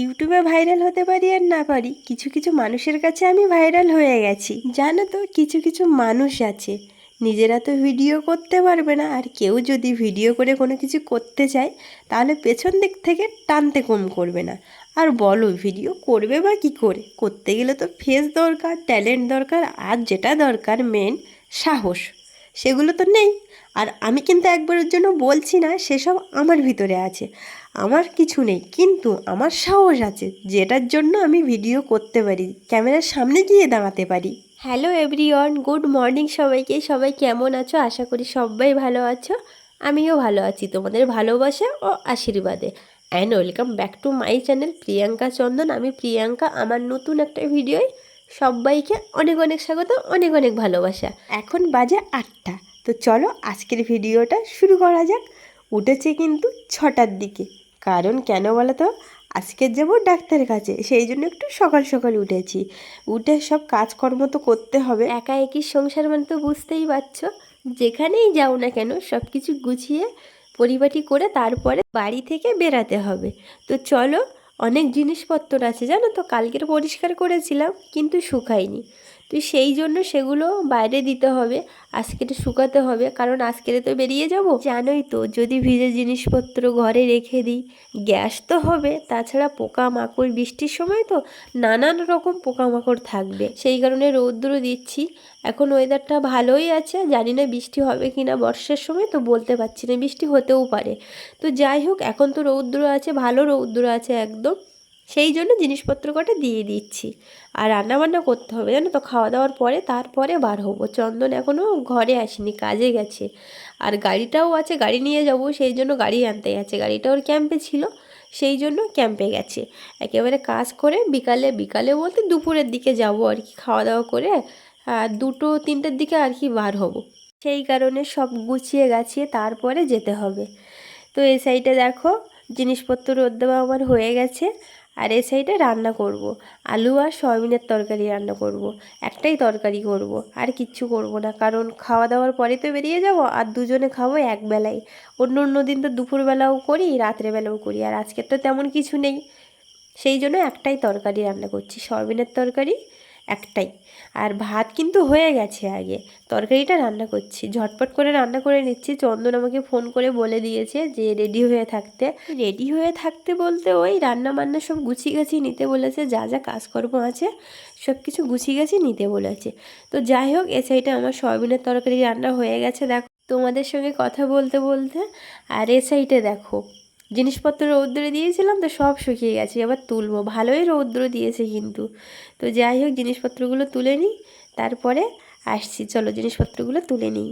ইউটিউবে ভাইরাল হতে পারি আর না পারি, কিছু কিছু মানুষের কাছে আমি ভাইরাল হয়ে গেছি। জানো তো, কিছু কিছু মানুষ আছে, নিজেরা তো ভিডিও করতে পারবে না, আর কেউ যদি ভিডিও করে কোনো কিছু করতে চায়, তাহলে পেছন দিক থেকে টানতে কম করবে না। আর বলো, ভিডিও করবে বা কি করে? করতে গেলে তো ফেস দরকার ট্যালেন্ট দরকার, আর যেটা দরকার মেন সাহস, সেগুলো তো নেই। আর আমি কিন্তু একবারের জন্য বলছি না, সেসব আমার ভিতরে আছে। আমার কিছু নেই কিন্তু আমার সাহস আছে যেটার জন্য আমি ভিডিও করতে পারি ক্যামেরার সামনে গিয়ে দাঁড়াতে পারি। হ্যালো এভরিওয়ান গুড মর্নিং সবাইকে সবাই কেমন আছো? আশা করি সবাই ভালো আছো। আমিও ভালো আছি তোমাদের ভালোবাসা ও আশীর্বাদে। And welcome back to my channel Priyanka Chandan. আমি প্রিয়াঙ্কা আমার নতুন একটা ভিডিওয় সবাইকে অনেক অনেক স্বাগত অনেক অনেক ভালোবাসা। এখন বাজে আটটা তো চলো আজকের ভিডিওটা শুরু করা যাক। উঠেছে কিন্তু ছটার দিকে কারণ কেন বলো তো আজকে যাব ডাক্তারের কাছে, সেই জন্য একটু সকাল সকাল উঠেছি। উঠে সব কাজকর্ম তো করতে হবে। একা একই সংসার মানে তো বুঝতেই পারছ। যেখানেই যাও না কেন, সব কিছু গুছিয়ে পরিপাটি করে তারপরে বাড়ি থেকে বেরাতে হবে। তো চলো, অনেক জিনিসপত্র আছে জানো তো? কালকের পরিষ্কার করেছিলাম, কিন্তু শুকায়নি। তো সেই জন্য সেগুলো বাইরে দিতে হবে আজকের শুকাতে হবে। কারণ আজকের তো বেরিয়ে যাব। জানোই তো, যদি ভিজে জিনিসপত্র ঘরে রেখে দিই, গ্যাস তো হবে। তাছাড়া পোকামাকড়, বৃষ্টির সময় তো নানান রকম পোকামাকড় থাকবে। সেই কারণে রৌদ্র দিচ্ছি। এখন ওয়েদারটা ভালোই আছে জানি না বৃষ্টি হবে কি না বর্ষার সময়, তো বলতে পারছি না, বৃষ্টি হতেও পারে। তো যাই হোক, এখন তো রৌদ্র আছে, ভালো রৌদ্র আছে একদম। সেই জন্য জিনিসপত্র কটা দিয়ে দিচ্ছি। আর রান্নাবান্না করতে হবে, জানো তো? খাওয়া দাওয়ার পরে, তারপরে বার হব। চন্দন এখনও ঘরে আসেনি, কাজে গেছে। আর গাড়িটাও আছে, গাড়ি নিয়ে যাব, সেই জন্য গাড়ি আনতে গেছে। গাড়িটা ওর ক্যাম্পে ছিল, সেই জন্য ক্যাম্পে গেছে। একেবারে কাজ করে বিকালে বিকালে বলতে দুপুরের দিকে যাব আর কি খাওয়া দাওয়া করে, আর দুটো, তিনটের দিকে আর কি বার হব। সেই কারণে সব গুছিয়ে গাছিয়ে তারপরে যেতে হবে। তো এই সাইডে দেখো, জিনিসপত্র রোদ দেওয়া আমার হয়ে গেছে। আর এই সাইডে রান্না করব। আলু আর সয়াবিনের তরকারি রান্না করব। একটাই তরকারি করব। আর কিচ্ছু করব না কারণ খাওয়া দাওয়ার পরে তো বেরিয়ে যাব আর দুজনে খাব একবেলায় অন্য অন্য দিন তো দুপুরবেলাও করি, রাত্রেবেলাও করি আর আজকের তো তেমন কিছু নেই সেই জন্য একটাই তরকারি রান্না করছি সয়াবিনের তরকারি একটাই। আর ভাত কিন্তু হয়ে গেছে আগে। তরকারিটা রান্না করছি। ঝটপট করে রান্না করে নিচ্ছি। চন্দন আমাকে ফোন করে বলে দিয়েছে যে, রেডি হয়ে থাকতে। রেডি হয়ে থাকতে বলতে ওই রান্না বান্না সব গুছিয়ে গাছি নিতে বলেছে। যা যা কাজকর্ম আছে সব কিছু গুছিয়ে গাছি নিতে বলেছে। তো যাই হোক, এ সাইডে আমার সয়াবিনের তরকারি রান্না হয়ে গেছে। দেখো তোমাদের সঙ্গে কথা বলতে বলতে আর এ সাইডে দেখো জিনিসপত্র রৌদ্রে দিয়েছিলাম তো সব শুকিয়ে গেছে এবার তুলবো। ভালোই রৌদ্র দিয়েছে কিন্তু। তো যাই হোক জিনিসপত্রগুলো তুলে নিই তারপরে আসছি। চলো জিনিসপত্রগুলো তুলে নিই।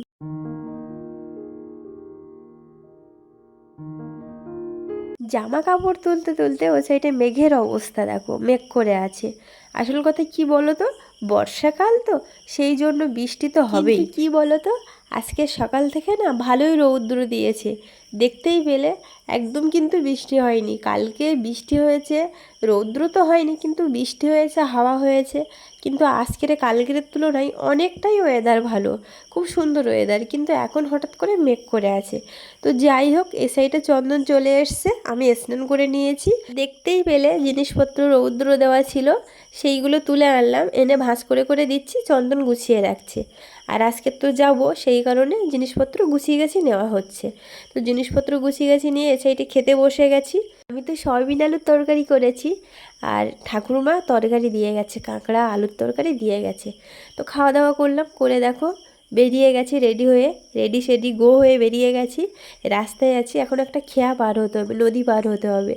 জামা কাপড় তুলতে তুলতে ও সাইডে মেঘের অবস্থা দেখো মেঘ করে আছে। আসল কথা কি বলো তো বর্ষাকাল তো সেই জন্য বৃষ্টি তো হবেই। কি বলো তো আজকে সকাল থেকে না ভালোই রৌদ্র দিয়েছে। দেখতেই পেলে, একদম কিন্তু বৃষ্টি হয়নি। কালকে বৃষ্টি হয়েছে, রৌদ্র তো হয়নি, কিন্তু বৃষ্টি হয়েছে, হাওয়া হয়েছে। কিন্তু আজকের, কালকের তুলনায় অনেকটাই ওয়েদার ভালো। খুব সুন্দর ওয়েদার কিন্তু এখন হঠাৎ করে মেঘ করে আছে। তো যাই হোক, এ সাইডে চন্দন চলে এসছে, আমি স্নান করে নিয়েছি। দেখতেই পেলে, জিনিসপত্র রৌদ্র দেওয়া ছিল, সেইগুলো তুলে আনলাম, এনে ভাঁজ করে করে দিচ্ছি, চন্দন গুছিয়ে রাখছে। আর আজকে তো যাব, সেই কারণে জিনিসপত্র গুছিয়ে গেছি নেওয়া হচ্ছে। তো জিনিসপত্র গুছিয়ে গেছি নিয়ে সেইটি খেতে বসে গেছি। আমি তো সয়াবিন আলুর তরকারি করেছি আর ঠাকুরমা তরকারি দিয়ে গেছে, কাঁকড়া আলুর তরকারি দিয়ে গেছে। তো খাওয়া দাওয়া করলাম, করে দেখো বেরিয়ে গেছি রেডি হয়ে, রেডি সেডি গো হয়ে বেরিয়ে গেছি। রাস্তায় আছি, এখন একটা খেয়া পার হতে হবে, নদী পার হতে হবে।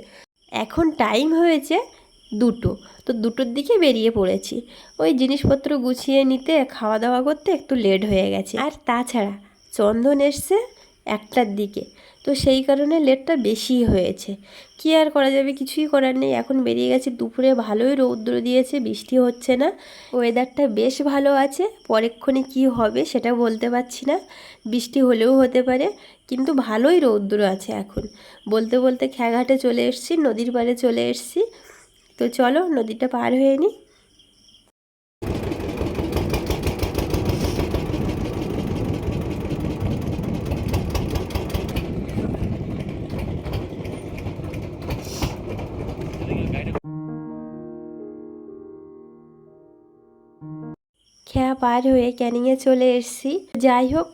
এখন টাইম হয়েছে দুটো, তো দুটোর দিকে বেরিয়ে পড়েছি। ওই জিনিসপত্র গুছিয়ে নিতে খাওয়া দাওয়া করতে একটু লেট হয়ে গেছে। আর তাছাড়া চন্দন এসছে একটার দিকে তো সেই কারণে লেটটা বেশি হয়েছে। কী আর করা যাবে? কিছুই করার নেই। এখন বেরিয়ে গেছে। দুপুরে ভালোই রৌদ্র দিয়েছে। বৃষ্টি হচ্ছে না। ওয়েদারটা বেশ ভালো আছে। পরেক্ষণে কি হবে সেটা বলতে পারছি না। বৃষ্টি হলেও হতে পারে, কিন্তু ভালোই রৌদ্র আছে এখন। বলতে বলতে খেয়াঘাটে চলে এসছি, নদীর পাড়ে চলে এসছি। তো চলো নদীটা পার হয়ে নিই। খেয়া পার হয়ে ক্যানিংয়ে চলে এসেছি। যাই হোক,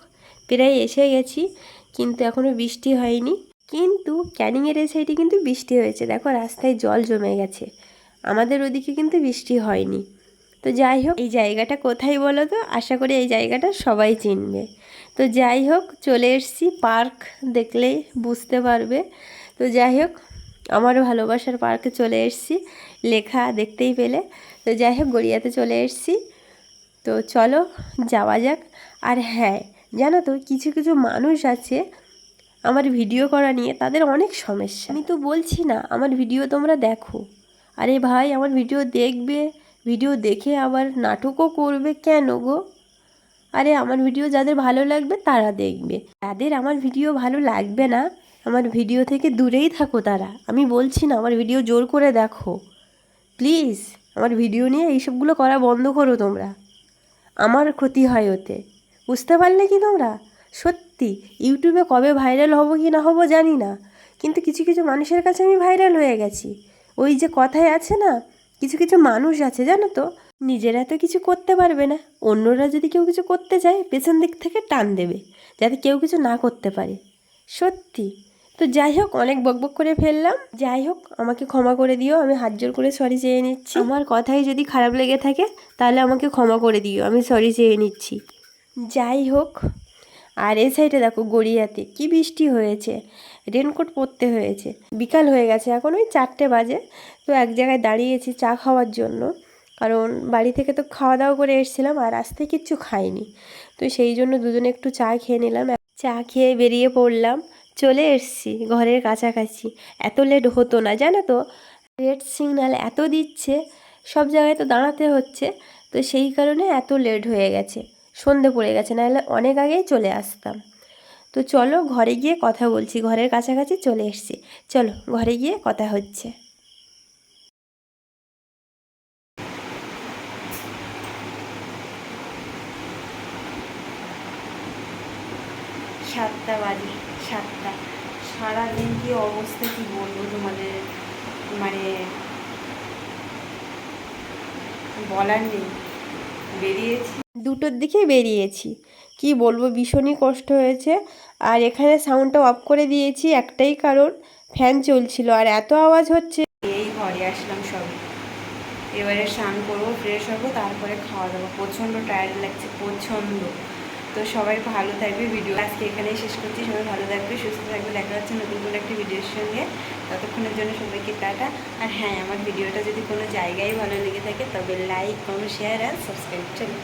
প্রায় এসে গেছি, কিন্তু এখনও বৃষ্টি হয়নি। কিন্তু ক্যানিংয়ের এই সাইডে কিন্তু বৃষ্টি হয়েছে। দেখো, রাস্তায় জল জমে গেছে। আমাদের ওদিকে কিন্তু বৃষ্টি হয়নি। তো যাই হোক, এই জায়গাটা কোথায় বলো তো? আশা করি এই জায়গাটা সবাই চিনবে। তো যাই হোক, চলে এসেছি পার্ক দেখলেই বুঝতে পারবে। তো যাই হোক আমার ভালোবাসার পার্কে চলে এসেছি। লেখা দেখতেই পেলে। তো যাই হোক, গড়িয়াতে চলে এসেছি। তো চলো যাওয়া যাক। আর হ্যাঁ জানো তো, কিছু কিছু মানুষ আছে আমার ভিডিও করা নিয়ে, তাদের অনেক সমস্যা। আমি তো বলছি না, আমার ভিডিও তোমরা দেখো। আরে ভাই, আমার ভিডিও দেখবে? ভিডিও দেখে আবার নাটকও করবে কেন গো? আরে আমার ভিডিও যাদের ভালো লাগবে, তারা দেখবে। যাদের আমার ভিডিও ভালো লাগবে না, আমার ভিডিও থেকে দূরেই থাকো তারা। আমি বলছি না, আমার ভিডিও জোর করে দেখো। প্লিজ আমার ভিডিও নিয়ে এইসবগুলো করা বন্ধ করো তোমরা। আমার ক্ষতি হয় ওতে। বুঝতে পারলে কি তোমরা? সত্যি, ইউটিউবে কবে ভাইরাল হব কি না হব জানি না, কিন্তু কিছু কিছু মানুষের কাছে আমি ভাইরাল হয়ে গেছি। ওই যে কথায় আছে না, কিছু কিছু মানুষ আছে জানো তো, নিজেরা তো কিছু করতে পারবে না। অন্যরা যদি কেউ কিছু করতে চায় পেছন দিক থেকে টান দেবে, যাতে কেউ কিছু না করতে পারে। সত্যি তো যাই হোক অনেক বকবক করে ফেললাম। যাই হোক আমাকে ক্ষমা করে দিও আমি হাত জোর করে সরি চেয়ে নিচ্ছি। আমার কথাই যদি খারাপ লেগে থাকে তাহলে আমাকে ক্ষমা করে দিও আমি সরি চেয়ে নিচ্ছি। যাই হোক আর এই সাইডে দেখো গড়িয়াতে কি বৃষ্টি হয়েছে রেনকোট পরতে হয়েছে। বিকাল হয়ে গেছে এখন ওই চারটে বাজে। তো এক জায়গায় দাঁড়িয়েছি চা খাওয়ার জন্য। কারণ বাড়ি থেকে তো খাওয়া দাওয়া করে এসেছিলাম আর আসতে কিচ্ছু খাইনি। তো সেই জন্য দুজনে একটু চা খেয়ে নিলাম। চা খেয়ে বেরিয়ে পড়লাম। চলে এসছি ঘরের কাছাকাছি। এত লেট হতো না, জানো তো? রেড সিগন্যাল এত দিচ্ছে, সব জায়গায় তো দাঁড়াতে হচ্ছে, তো সেই কারণে এত লেট হয়ে গেছে। সন্ধে পড়ে গেছে, নাহলে অনেক আগেই চলে আসতাম। তো চলো ঘরে গিয়ে কথা বলছি, ঘরের কাছাকাছি চলে এসছি। চলো ঘরে গিয়ে কথা হচ্ছে। সাতটা বাজে সাতটা। সারাদিন কি অবস্থা কি বলব তোমাদের? মানে বলার নেই। বেরিয়েছি। দুটোর দিকে বেরিয়েছি। কি বলব ভীষণই কষ্ট হয়েছে। আর এখানে সাউন্ডটা অফ করে দিয়েছি একটাই কারণ ফ্যান চলছিল। আর এত আওয়াজ হচ্ছে। এই ঘরে আসলাম সব। এবারে স্নান করব ফ্রেশ হব তারপরে খাওয়া দাওয়া। প্রচণ্ড টায়ার্ড লাগছে প্রচণ্ড। তো সবাই ভালো থাকবে ভিডিও আজকে এখানেই শেষ করছি। সবাই ভালো থাকবে, সুস্থ থাকবে। দেখা যাচ্ছে নতুন কোনো একটি ভিডিওর সঙ্গে। ততক্ষণের জন্য সবাইকে টাটা। আর হ্যাঁ আমার ভিডিওটা যদি কোনো জায়গায় ভালো লেগে থাকে, তবে লাইক কমেন্ট শেয়ার আর সাবস্ক্রাইব চলো